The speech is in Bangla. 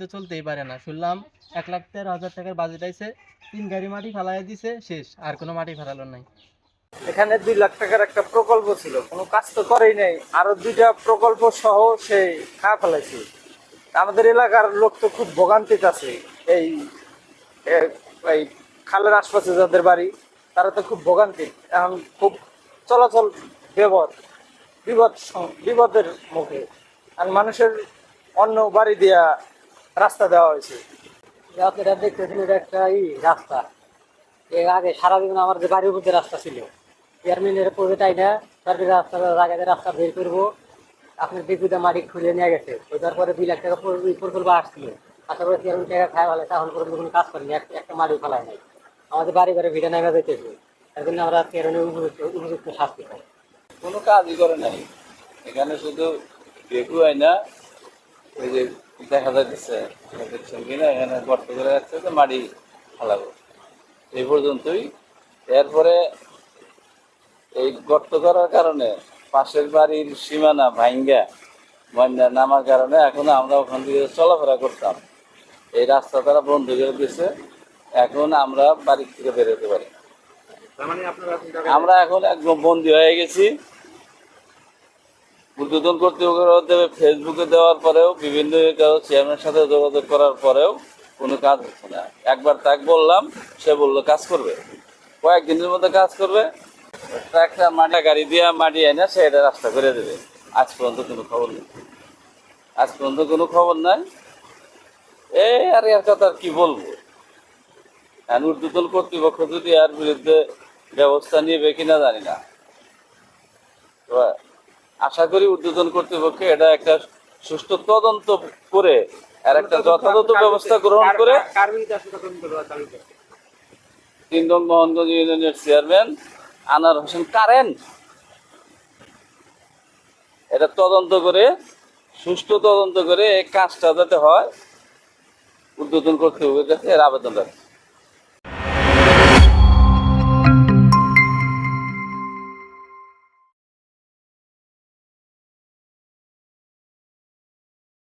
তো চলতেই পারে না। শুনলাম এক লাখ তেরো হাজার টাকার বাজেট আইছে, তিন গাড়ি মাটি ফেলাই দিছে, শেষ, আর কোনো মাটি ফেলালো নাই। এখানে দুই লাখ টাকার একটা প্রকল্প ছিল। কোনো কাজ তো করেই নাই, আরও দুইটা প্রকল্প সহ সে খা ফেলাইছে। আমাদের এলাকার লোক তো খুব ভোগান্তিতে আছে। এই এই খালের আশপাশে যাদের বাড়ি, তারা তো খুব ভোগান্তি এখন খুব চলাচল বিপদ বিপদ বিপদের মুখে। আর মানুষের অন্য বাড়ি দিয়া রাস্তা দেওয়া হয়েছে। আপনারা দেখতেছেন এটা একটা ই রাস্তা। এর আগে সারাদিন আমার যে বাড়ির মধ্যে রাস্তা ছিল চেয়ারম্যানের পড়ে তাই না? তারপরে রাস্তা জায়গাতে রাস্তা বের করব আপনার বেগুদা মাটি খুলে নিয়ে গেছে। তো তারপরে দুই লাখ টাকা প্রকল্প আসছিল। আসার পরে চেয়ারম্যান টাকা খায় ভালো তখন পর্যন্ত কোনো কাজ করেনি। এক- একটা মাটি ফেলায় নাই। আমাদের বাড়ি ঘরে ভিড়ে নেমে যেতেছে তার জন্য আমরা চেয়ারম্যানের উপযুক্ত উপযুক্ত শাস্তি পাই কোনো কাজই করে নাই। এখানে শুধু বেকু হয় না ওই যে দেখা যাচ্ছে দেখছেন কিনা এখানে গর্ত করে যাচ্ছে যে মাটি ফালাবো। এই পর্যন্তই। এরপরে এই গর্ত করার কারণে পাশের বাড়ির সীমানা ভাঙ্গা বন্যা নামার কারণে এখন আমরা ওখান থেকে চলাফেরা করতাম। এই রাস্তা তারা বন্ধ করে দিয়েছে। এখন আমরা বাড়ির থেকে বেরোতে পারি। আমরা এখন একদম বন্দি হয়ে গেছি। উদ্বোধন কর্তৃপক্ষ ফেসবুকে দেওয়ার পরেও, বিভিন্ন চেয়ারম্যানের সাথে যোগাযোগ করার পরেও কোনো কাজ হচ্ছে না। একবার তাক বললাম, সে বলল, কাজ করবে। কয়েকদিনের মধ্যে কাজ করবে। একটা মাটি, গাড়ি দিয়ে মাটি এনে সে এটা রাস্তা করে দেবে। আজ পর্যন্ত কোনো খবর নেই। আজ পর্যন্ত কোনো খবর নাই। এই আর এর কথা কি বলব? এখন ঊর্ধ্বতন কর্তৃপক্ষ যদি এর বিরুদ্ধে ব্যবস্থা নিবে কিনা জানি না। আশা করি উদ্বোধন কর্তৃপক্ষ এটা একটা সুষ্ঠু তদন্ত করে আর একটা যথাযথ ব্যবস্থা গ্রহণ করে তিন নং মোহনগঞ্জ ইউনিয়নের চেয়ারম্যান আনার হোসেন কারেন এটা তদন্ত করে, সুষ্ঠু তদন্ত করে এই কাজটা যাতে হয় ঊর্ধ্বতন কর্তৃপক্ষের কাছে এর আবেদন রাখছে